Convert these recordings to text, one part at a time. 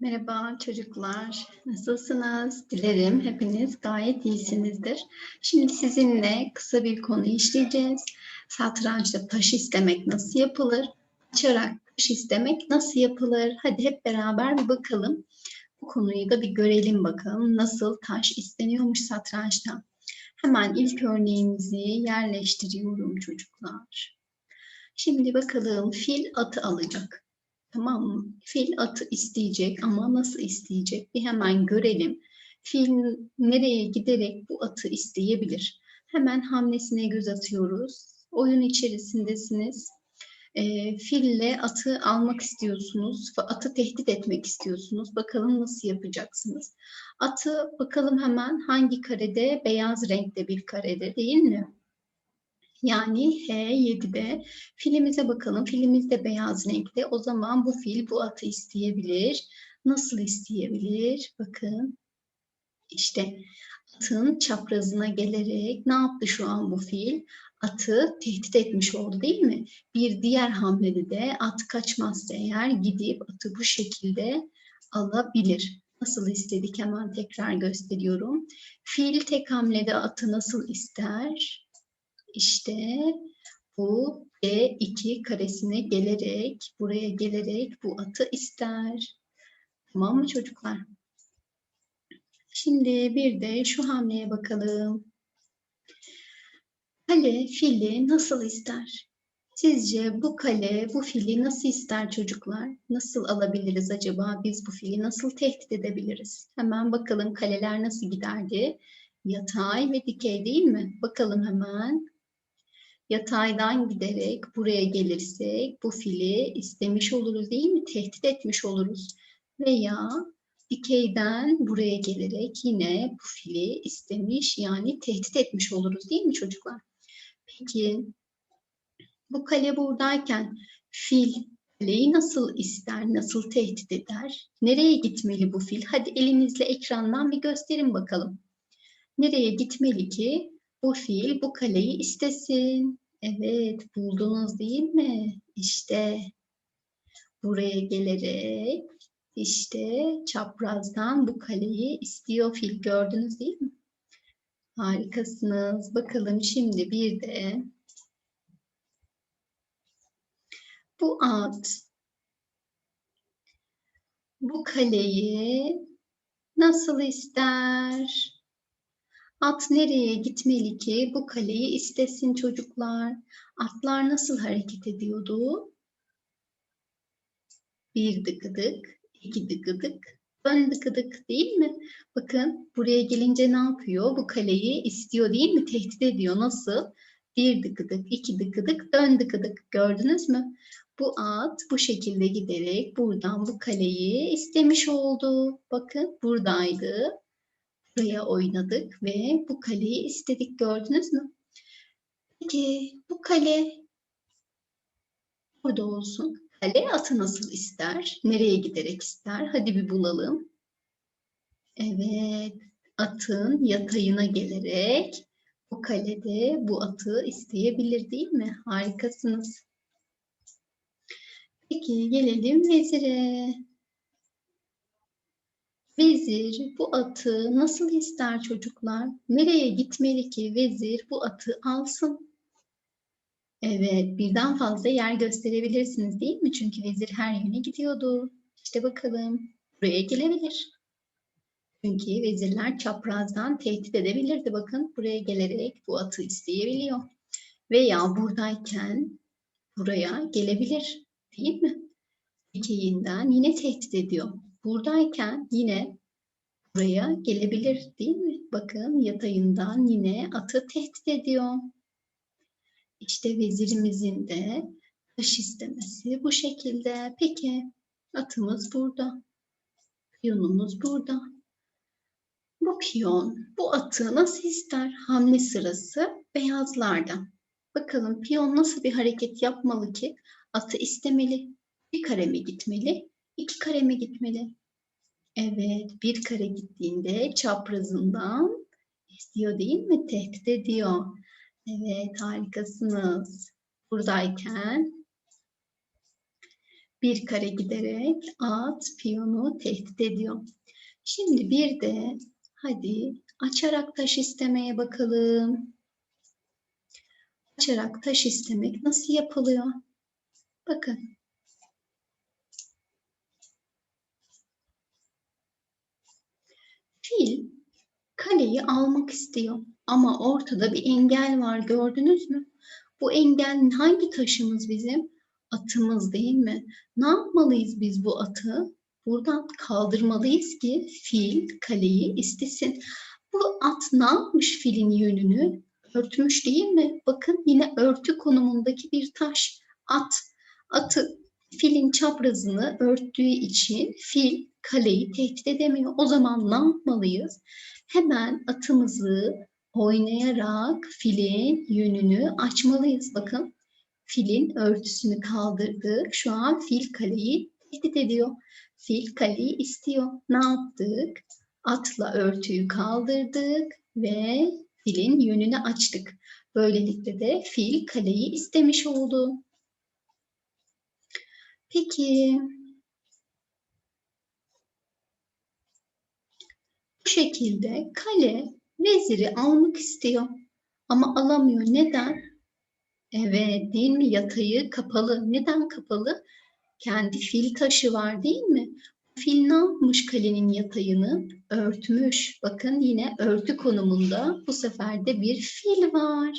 Merhaba çocuklar, nasılsınız? Dilerim hepiniz gayet iyisinizdir. Şimdi sizinle kısa bir konu işleyeceğiz. Satrançta taş istemek nasıl yapılır? Açarak taş istemek nasıl yapılır? Hadi hep beraber bir bakalım. Bu konuyu da bir görelim bakalım. Nasıl taş isteniyormuş satrançta? Hemen ilk örneğimizi yerleştiriyorum çocuklar. Şimdi bakalım fil atı alacak. Tamam mı? Fil atı isteyecek ama nasıl isteyecek? Bir hemen görelim. Fil nereye giderek bu atı isteyebilir? Hemen hamlesine göz atıyoruz. Oyun içerisindesiniz. E, fille atı almak istiyorsunuz. Atı tehdit etmek istiyorsunuz. Bakalım nasıl yapacaksınız? Atı bakalım hemen hangi karede? Beyaz renkte bir karede değil mi? Yani H7'de filimize bakalım. Filimiz de beyaz renkte. O zaman bu fil bu atı isteyebilir. Nasıl isteyebilir? Bakın. İşte atın çaprazına gelerek ne yaptı şu an bu fil? Atı tehdit etmiş oldu değil mi? Bir diğer hamlede de at kaçmazsa eğer gidip atı bu şekilde alabilir. Nasıl istedik hemen tekrar gösteriyorum. Fil tek hamlede atı nasıl ister? İşte bu B2 karesine gelerek, buraya gelerek bu atı ister. Tamam mı çocuklar? Şimdi bir de şu hamleye bakalım. Kale fili nasıl ister? Sizce bu kale bu fili nasıl ister çocuklar? Nasıl alabiliriz acaba? Biz bu fili nasıl tehdit edebiliriz? Hemen bakalım kaleler nasıl giderdi? Yatay ve dikey değil mi? Bakalım hemen yataydan giderek buraya gelirsek bu fili istemiş oluruz değil mi? Tehdit etmiş oluruz. Veya dikeyden buraya gelerek yine bu fili istemiş yani tehdit etmiş oluruz değil mi çocuklar? Peki bu kale buradayken fil kaleyi nasıl ister, nasıl tehdit eder? Nereye gitmeli bu fil? Hadi elinizle ekrandan bir gösterin bakalım. Nereye gitmeli ki bu fil bu kaleyi istesin? Evet, buldunuz değil mi? İşte buraya gelerek işte çaprazdan bu kaleyi istiyor fil. Gördünüz değil mi? Harikasınız. Bakalım şimdi bir de bu at bu kaleyi nasıl ister? At nereye gitmeli ki bu kaleyi istesin çocuklar? Atlar nasıl hareket ediyordu? Bir dıkıdık, iki dıkıdık, ön dıkıdık değil mi? Bakın buraya gelince ne yapıyor? Bu kaleyi istiyor değil mi? Tehdit ediyor. Nasıl? Bir dıkıdık, iki dıkıdık, dön dıkıdık. Gördünüz mü? Bu at bu şekilde giderek buradan bu kaleyi istemiş oldu. Bakın buradaydı buraya oynadık ve bu kaleyi istedik gördünüz mü? Peki bu kale burada olsun. Kale atı nasıl ister? Nereye giderek ister? Hadi bir bulalım. Evet, atın yatayına gelerek bu kalede bu atı isteyebilir değil mi? Harikasınız. Peki gelelim vezire. Vezir bu atı nasıl ister çocuklar? Nereye gitmeli ki vezir bu atı alsın? Evet, birden fazla yer gösterebilirsiniz değil mi? Çünkü vezir her yöne gidiyordu. İşte bakalım, buraya gelebilir. Çünkü vezirler çaprazdan tehdit edebilirdi. Bakın buraya gelerek bu atı isteyebiliyor. Veya buradayken buraya gelebilir değil mi? Dikeyinden yine tehdit ediyor buradayken yine buraya gelebilir değil mi? Bakın yatayından yine atı tehdit ediyor. İşte vezirimizin de taş istemesi bu şekilde. Peki atımız burada. Piyonumuz burada. Bu piyon bu atı nasıl ister? Hamle sırası beyazlarda. Bakalım piyon nasıl bir hareket yapmalı ki atı istemeli? Bir kare mi gitmeli? İki kare mi gitmeli? Evet, bir kare gittiğinde çaprazından istiyor değil mi? Tehdit ediyor. Evet, harikasınız. Buradayken Bir kare giderek at piyonu tehdit ediyor. Şimdi bir de hadi açarak taş istemeye bakalım. Açarak taş istemek nasıl yapılıyor? Bakın. Fil kaleyi almak istiyor ama ortada bir engel var gördünüz mü? Bu engel hangi taşımız bizim? Atımız değil mi? Ne yapmalıyız biz bu atı? Buradan kaldırmalıyız ki fil kaleyi istesin. Bu at ne yapmış filin yönünü? Örtmüş değil mi? Bakın yine örtü konumundaki bir taş. At. Atı filin çaprazını örttüğü için fil kaleyi tehdit edemiyor. O zaman ne yapmalıyız? Hemen atımızı oynayarak filin yönünü açmalıyız. Bakın filin örtüsünü kaldırdık. Şu an fil kaleyi tehdit ediyor. Fil kaleyi istiyor. Ne yaptık? Atla örtüyü kaldırdık ve filin yönünü açtık. Böylelikle de fil kaleyi istemiş oldu. Peki bu şekilde kale veziri almak istiyor ama alamıyor. Neden? Evet değil mi? Yatayı kapalı. Neden kapalı? Kendi fil taşı var değil mi? Fil ne yapmış kalenin yatayını? Örtmüş. Bakın yine örtü konumunda bu sefer de bir fil var.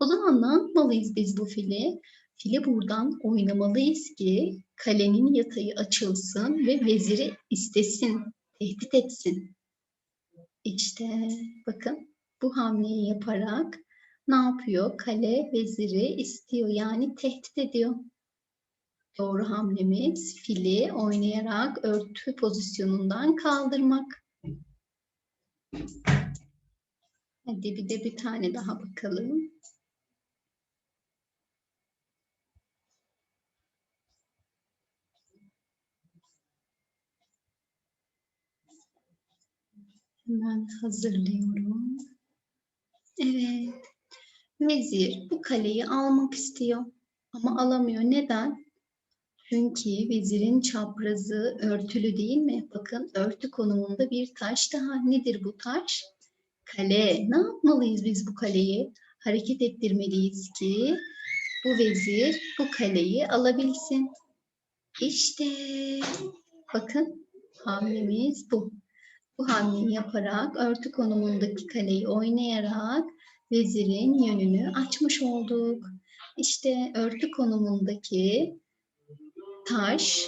O zaman ne yapmalıyız biz bu fili? Fili buradan oynamalıyız ki kalenin yatayı açılsın ve veziri istesin, tehdit etsin. İşte bakın bu hamleyi yaparak ne yapıyor? Kale veziri istiyor yani tehdit ediyor. Doğru hamlemiz fili oynayarak örtü pozisyonundan kaldırmak. Hadi bir de bir tane daha bakalım. Hemen hazırlıyorum. Evet. Vezir bu kaleyi almak istiyor ama alamıyor. Neden? Çünkü vezirin çaprazı örtülü değil mi? Bakın örtü konumunda bir taş daha. Nedir bu taş? Kale. Ne yapmalıyız biz bu kaleyi? Hareket ettirmeliyiz ki bu vezir bu kaleyi alabilsin. İşte bakın hamlemiz bu. Bu hamleyi yaparak örtü konumundaki kaleyi oynayarak vezirin yönünü açmış olduk. İşte örtü konumundaki taş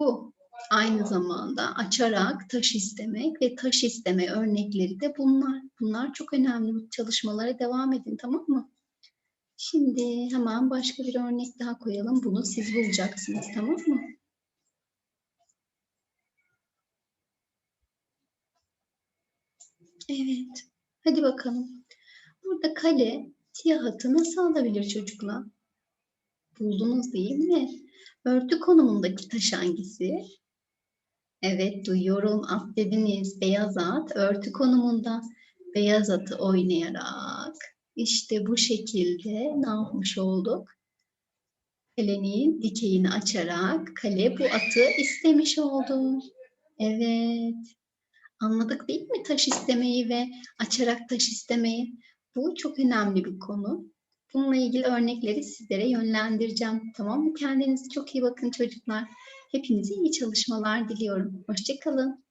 bu. Aynı zamanda açarak taş istemek ve taş isteme örnekleri de bunlar. Bunlar çok önemli. Çalışmalara devam edin tamam mı? Şimdi hemen başka bir örnek daha koyalım. Bunu siz bulacaksınız tamam mı? Evet. Hadi bakalım. Burada kale siyah atı nasıl alabilir çocuklar? Buldunuz değil mi? Örtü konumundaki taş hangisi? Evet duyuyorum at dediniz. Beyaz at örtü konumunda. Beyaz atı oynayarak işte bu şekilde ne yapmış olduk? Kalenin dikeyini açarak kale bu atı istemiş oldu. Evet. Anladık değil mi taş istemeyi ve açarak taş istemeyi? Bu çok önemli bir konu. Bununla ilgili örnekleri sizlere yönlendireceğim. Tamam mı? Kendinize çok iyi bakın çocuklar. Hepinize iyi çalışmalar diliyorum. Hoşçakalın.